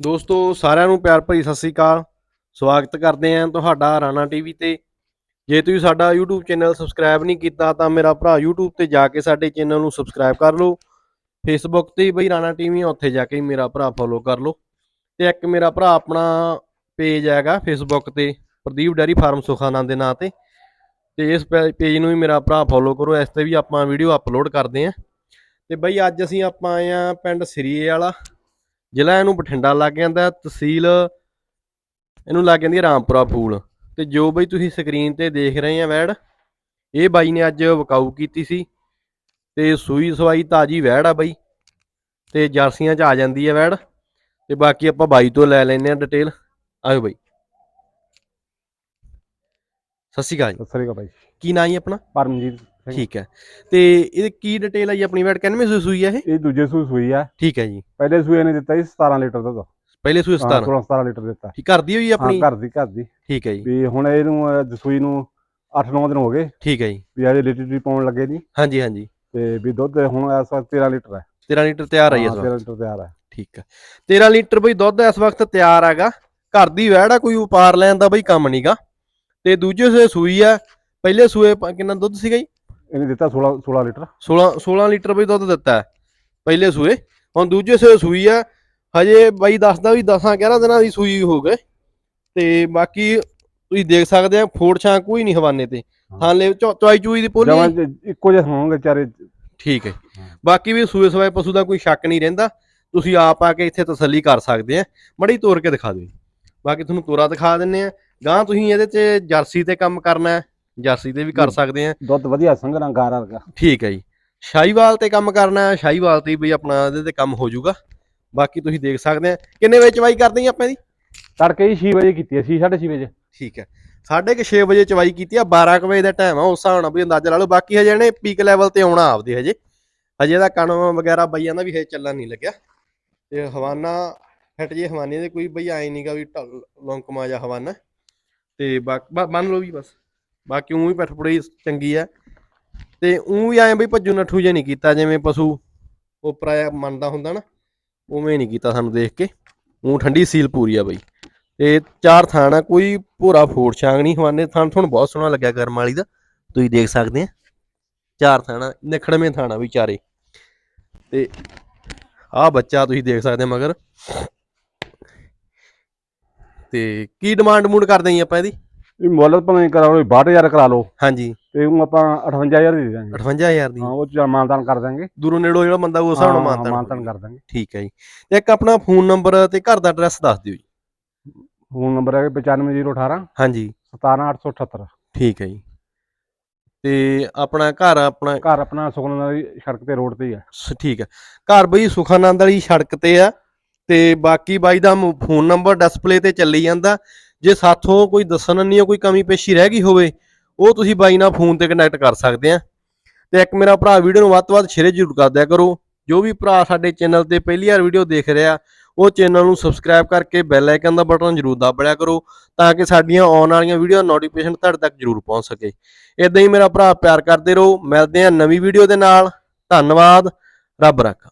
ਦੋਸਤੋ, ਸਾਰਿਆਂ ਨੂੰ ਪਿਆਰ ਭਰੀ ਸਤਿ ਸ੍ਰੀ ਅਕਾਲ। ਸਵਾਗਤ ਕਰਦੇ ਆਂ ਤੁਹਾਡਾ ਰਾਣਾ ਟੀਵੀ ਤੇ। ਜੇ ਤੁਸੀਂ ਸਾਡਾ YouTube ਚੈਨਲ ਸਬਸਕ੍ਰਾਈਬ ਨਹੀਂ ਕੀਤਾ, ਤਾਂ ਮੇਰਾ ਭਰਾ YouTube ਤੇ ਜਾ ਕੇ ਸਾਡੇ ਚੈਨਲ ਨੂੰ ਸਬਸਕ੍ਰਾਈਬ ਕਰ ਲਓ। Facebook ਤੇ ਬਈ ਰਾਣਾ ਟੀਵੀ ਆ, ਉੱਥੇ ਜਾ ਕੇ ਮੇਰਾ ਭਰਾ ਫੋਲੋ ਕਰ ਲਓ। ਤੇ ਇੱਕ ਮੇਰਾ ਭਰਾ ਆਪਣਾ ਪੇਜ ਹੈਗਾ Facebook ਤੇ, ਪ੍ਰਦੀਪ ਡੈਰੀ ਫਾਰਮ ਸੁਖਾਨੰਦ ਦੇ ਨਾਂ ਤੇ। ਤੇ ਇਸ ਪੇਜ ਨੂੰ ਵੀ ਮੇਰਾ ਭਰਾ ਫੋਲੋ ਕਰੋ, ਇਸ ਤੇ ਵੀ ਆਪਾਂ ਵੀਡੀਓ ਅਪਲੋਡ ਕਰਦੇ ਆਂ ਤੇ ਬਈ ਅੱਜ ਅਸੀਂ ਆਪਾਂ ਆਏ ਆਂ ਪਿੰਡ ਸਰੀਏ ਵਾਲਾ। ਜ਼ਿਲ੍ਹਾ ਇਹਨੂੰ ਬਠਿੰਡਾ ਲੱਗ ਜਾਂਦਾ ਤਹਿਸੀਲ ਇਹਨੂੰ ਲੱਗ ਜਾਂਦੀ ਹੈ ਰਾਮਪੁਰਾ ਫੂਲ। ਤੇ ਜੋ ਬਈ ਤੁਸੀਂ ਸਕਰੀਨ ਤੇ ਦੇਖ ਰਹੇ ਆ ਵੈੜ ਇਹ ਬਾਈ ਨੇ ਅੱਜ ਵਕਾਊ ਕੀਤੀ ਸੀ। ਤੇ ਸੂਈ ਸਵਾਈ ਤਾਜੀ ਵੈੜ ਆ ਬਈ। ਤੇ ਜਰਸੀਆਂ 'ਚ ਆ ਜਾਂਦੀ ਹੈ ਵੈੜ। ਤੇ ਬਾਕੀ ਆਪਾਂ ਬਾਈ ਤੋਂ ਲੈ ਲੈਨੇ ਆ ਡਿਟੇਲ ਆਇਓ ਬਾਈ। ਸਤਿ ਸ਼੍ਰੀ ਅਕਾਲ ਜੀ। ਸਤਿ ਸ੍ਰੀ ਅਕਾਲ ਬਾਈ। ਕੀ ਨਾਂ ਜੀ ਆਪਣਾ? ਪਰਮਜੀਤ। ਠੀਕ ਹੈ। ਤੇ ਇਹ ਕੀ ਡਿਟੇਲ ਆ ਜੀ ਆਪਣੀ ਵੈੜ ਕਿੰਨਵੇਂ ਸੂਈ ਸੂਈ ਆ ਇਹ? ਇਹ ਦੂਜੇ ਸੂਈ ਸੂਈ ਆ। ਠੀਕ ਹੈ ਜੀ। ਪਹਿਲੇ ਸੂਏ ਨੇ ਦਿੱਤਾ ਸੀ 17 ਲੀਟਰ ਦੁੱਧ। ਪਹਿਲੇ ਸੂਈ ਹਾਂ 17 16 17 ਲੀਟਰ ਦਿੱਤਾ। ਠੀਕ ਕਰਦੀ ਹੋਈ ਹਾਂ ਆਪਣੀ? ਘਰ ਦੀ ਘਰ ਦੀ। ਠੀਕ ਹੈ ਜੀ। ਵੀ ਹੁਣ ਇਹਨੂੰ ਅਹ, ਸੂਈ ਨੂੰ 8-9 ਦਿਨ ਹੋ ਗਏ। ਠੀਕ ਹੈ ਜੀ। ਵੀ ਅਜੇ ਲੀਟਰ ਵੀ ਪਾਉਣ ਲੱਗੇ ਨਹੀਂ ਹਾਂਜੀ ਹਾਂਜੀ। ਤੇ ਵੀ ਦੁੱਧ ਹੁਣ ਇਸ ਵਕਤ 13 ਲੀਟਰ ਹੈ। 13 ਲੀਟਰ ਤਿਆਰ ਆ ਜੀ ਇਸ ਹਾਂ, ਵਕਤ। 13 ਲੀਟਰ ਤਿਆਰ ਹੈ। ਠੀਕ ਹੈ 13 ਲੀਟਰ ਬਈ ਦੁੱਧ ਇਸ ਵਕਤ ਤਿਆਰ ਹੈਗਾ। ਘਰ ਦੀ ਵਹਿੜ ਆ ਕੋਈ ਉਪਾਰ ਲੈਣ ਦਾ ਬਈ ਕੰਮ ਨਹੀਂਗਾ ਤੇ ਦੂਜੇ ਸੂਏ ਸੂਈ ਆ। ਪਹਿਲੇ ਸੂਏ ਕਿੰਨਾ ਦੁੱਧ ਸੀਗਾ ਜੀ? ਇਹਨੇ ਦਿੱਤਾ 16 16 ਲੀਟਰ। 16 16 ਲੀਟਰ ਬਈ ਦੁੱਧ ਦਿੱਤਾ ਹੈ ਪਹਿਲੇ ਸੂਏ। ਹੁਣ ਦੂਜੇ ਸੂਏ ਸੂਈ ਆ ਹਜੇ ਬਾਈ ਦੱਸਦਾ ਵੀ 10 11 ਦਿਨਾਂ ਦੀ ਸੂਈ ਹੋ ਗਏ। ਤੇ ਬਾਕੀ ਤੁਸੀਂ ਦੇਖ ਸਕਦੇ ਆ ਫੋੜ ਛਾਂ ਕੋਈ ਨਹੀਂ ਹਵਾਨੇ ਤੇ। ਹਾਲੇ ਚੌਈ ਚੂਈ ਦੀ ਪੋਲੀ। ਜਮਾਂ ਚ ਇੱਕੋ ਜਿਹੇ ਹੋਣਗੇ ਚਾਰੇ। ਠੀਕ ਹੈ। ਬਾਕੀ ਵੀ ਸੂਏ ਸਵਾਏ ਪਸ਼ੂ ਦਾ ਕੋਈ ਸ਼ੱਕ ਨਹੀਂ ਰਹਿੰਦਾ। ਤੁਸੀਂ ਆਪ ਆ ਕੇ ਇੱਥੇ ਤਸੱਲੀ ਕਰ ਸਕਦੇ ਆ। ਮੜੀ ਤੋੜ ਕੇ ਦਿਖਾ ਦਿਓ। ਬਾਕੀ ਤੁਹਾਨੂੰ ਤੋਰਾ ਦਿਖਾ ਦਿੰਨੇ ਆ। ਗਾਂ ਤੁਸੀਂ ਇਹਦੇ 'ਚ ਜਰਸੀ ਤੇ ਕੰਮ ਕਰਨਾ ਹੈ। ਜਰਸੀ ਤੇ ਵੀ ਕਰ। ਸਕਦੇ ਆ। ਦੁੱਧ ਵਧੀਆ ਸੰਘਣਾ ਗਾਰਾ ਵਰਗਾ। ਠੀਕ ਹੈ ਜੀ। ਸ਼ਾਹੀਵਾਲ ਤੇ ਕੰਮ ਕਰਨਾ ਹੈ ਸ਼ਾਹੀਵਾਲ ਤੇ ਵੀ ਆਪਣਾ ਇਹਦੇ ਤੇ ਕੰਮ ਹੋ ਜਾਊਗਾ। ਬਾਕੀ ਤੁਸੀਂ ਦੇਖ ਸਕਦੇ ਆ। ਕਿੰਨੇ ਵਜੇ ਚਵਾਈ ਕਰਦੇ ਜੀ ਆਪਾਂ ਇਹਦੀ? ਤੜਕੇ ਹੀ 6 ਵਜੇ ਕੀਤੀ ਸੀ 6:30 ਵਜੇ। ਠੀਕ ਹੈ ਸਾਢੇ ਕੁ 6 ਵਜੇ ਚਵਾਈ ਕੀਤੀ ਆ 12 ਕੁ ਵਜੇ ਦਾ ਟਾਈਮ ਆ ਉਸ ਹਿਸਾਬ ਨਾਲ ਵੀ ਅੰਦਾਜ਼ਾ ਲਾ ਲਓ। ਬਾਕੀ ਹਜੇ ਇਹਨੇ ਪੀਕ ਲੈਵਲ ਤੇ ਆਉਣਾ ਆਪਦੇ ਹਜੇ। ਹਜੇ ਦਾ ਕਣ ਵਗੈਰਾ ਬਈਆਂ ਦਾ ਵੀ ਹਜੇ ਚੱਲਣ ਨਹੀਂ ਲੱਗਿਆ। ਤੇ ਹਵਾਨਾ ਫਿੱਟ ਜੇ ਹਵਾਨੇ ਦੇ ਕੋਈ ਬਈ ਆਏ ਨਹੀਂਗਾ ਵੀ ਲੌਂਕਮਾ ਜਾਂ ਹਵਾਨਾ। ਤੇ ਮੰਨ ਲਓ ਵੀ ਬਸ। ਬਾਕੀ ਉਹ ਵੀ ਪਿੱਠ ਪੁੜੀ ਚੰਗੀ ਆ। ਤੇ ਉਹ ਵੀ ਆਏ ਬਈ ਭੱਜੂ ਨੱਠੂ ਜੇ ਨਹੀਂ ਕੀਤਾ, ਜਿਵੇਂ ਪਸ਼ੂ ਉਪਰਾਇਆ ਮੰਨਦਾ ਹੁੰਦਾ ਨਾ, ਉਵੇਂ ਨਹੀਂ ਕੀਤਾ ਸਾਨੂੰ ਦੇਖ ਕੇ। ਉਹ ਠੰਡੀ ਸੀਲ ਪੂਰੀ ਆ ਬਈ। ਤੇ ਚਾਰ ਥਾਣਾ ਕੋਈ ਭੂਰਾ ਫੋੜ ਛਾਂਗ ਨਹੀਂ, ਹਵਾਨੇ ਥਾਣ ਤੁਹਾਨੂੰ ਬਹੁਤ ਸੋਹਣਾ ਲੱਗਿਆ ਗਰਮ ਵਾਲੀ ਦਾ, ਤੁਸੀਂ ਦੇਖ ਸਕਦੇ ਆ। ਚਾਰ ਥਾਣਾ ਨਿਖੜਵੇਂ ਥਾਣਾ ਵੀ ਚਾਰੇ। ਤੇ ਆਹ ਬੱਚਾ ਤੁਸੀਂ ਦੇਖ ਸਕਦੇ ਮਗਰ। ਤੇ ਕੀ ਡਿਮਾਂਡ ਮੂਡ ਕਰਦੇ ਜੀ ਆਪਾਂ ਇਹਦੀ? ਇਹ ਮੁੱਲ ਭਾਵੇਂ ਕਰਾ ਲਓ 62000 ਕਰਾ ਲਓ। ਹਾਂਜੀ। ਤੇ ਉਹ ਆਪਾਂ 58000 ਦੀ ਦਾਂਗੇ 58000 ਦੀ। ਹਾਂ ਉਹ ਚ ਮਾਨਦਾਨ ਕਰ ਦਾਂਗੇ। ਦੂਰੋਂ ਨੇੜੋਂ ਜਿਹੜਾ ਬੰਦਾ ਉਸ ਹਿਸਾਬ ਨਾਲ ਹਾਂ, ਮਾਨਤਾ ਮਾਨਤਾਨ ਕਰ ਦਾਂਗੇ। ਠੀਕ ਹੈ ਜੀ। ਤੇ ਇੱਕ ਆਪਣਾ ਫੋਨ ਨੰਬਰ ਤੇ ਘਰ ਦਾ ਐਡਰੈਸ ਦੱਸ ਦਿਓ ਜੀ। ਫੋਨ ਨੰਬਰ ਹੈ 95018 ਹਾਂਜੀ। 17878 ਠੀਕ ਹੈ ਜੀ। ਤੇ ਆਪਣਾ ਘਰ ਆਪਣਾ ਘਰ ਆਪਣਾ ਸੁਖਨਾ ਦੀ ਸੜਕ ਤੇ ਰੋਡ ਤੇ ਹੀ ਸ- ਠੀਕ ਹੈ। ਘਰ ਬਈ ਸੁਖਾਨੰਦ ਵਾਲੀ ਸੜਕ ਤੇ ਆ। ਤੇ ਬਾਕੀ ਬਾਈ ਦਾ ਫੋਨ ਨੰਬਰ ਡਿਸਪਲੇ ਤੇ ਚੱਲੀ ਜਾਂਦਾ। ਜੇ ਸਾਥੋਂ ਕੋਈ ਦੱਸਣ ਨਹੀਂ ਕੋਈ ਕਮੀ ਪੇਸ਼ੀ ਰਹਿ ਗਈ ਹੋਵੇ, ਉਹ ਤੁਸੀਂ ਬਾਈ ਨਾਲ ਫੋਨ ਤੇ ਕਨੈਕਟ ਕਰ ਸਕਦੇ ਆ। ਤੇ ਇੱਕ ਮੇਰਾ ਭਰਾ ਵੀਡੀਓ ਨੂੰ ਵੱਧ ਤੋਂ ਵੱਧ ਸ਼ੇਅਰ ਜ਼ਰੂਰ ਕਰ ਦਿਆ ਕਰੋ। ਜੋ ਵੀ ਭਰਾ ਸਾਡੇ ਚੈਨਲ ਤੇ ਪਹਿਲੀ ਵਾਰ ਵੀਡੀਓ ਦੇਖ ਰਿਹਾ, ਉਹ ਚੈਨਲ ਨੂੰ ਸਬਸਕ੍ਰਾਈਬ ਕਰਕੇ ਬੈਲ ਆਈਕਨ ਦਾ ਬਟਨ ਜ਼ਰੂਰ ਦਬ ਲਿਆ ਕਰੋ, ਤਾਂ ਕਿ ਸਾਡੀਆਂ ਆਉਣ ਵਾਲੀਆਂ ਵੀਡੀਓ ਨੋਟੀਫਿਕੇਸ਼ਨ ਤੁਹਾਡੇ ਤੱਕ ਜ਼ਰੂਰ ਪਹੁੰਚ ਸਕੇ। ਇਦਾਂ ਹੀ ਮੇਰਾ ਭਰਾ ਪਿਆਰ ਕਰਦੇ ਰਹੋ। ਮਿਲਦੇ ਹਾਂ ਨਵੀਂ ਵੀਡੀਓ ਦੇ ਨਾਲ। ਧੰਨਵਾਦ। ਰੱਬ ਰੱਖਾ।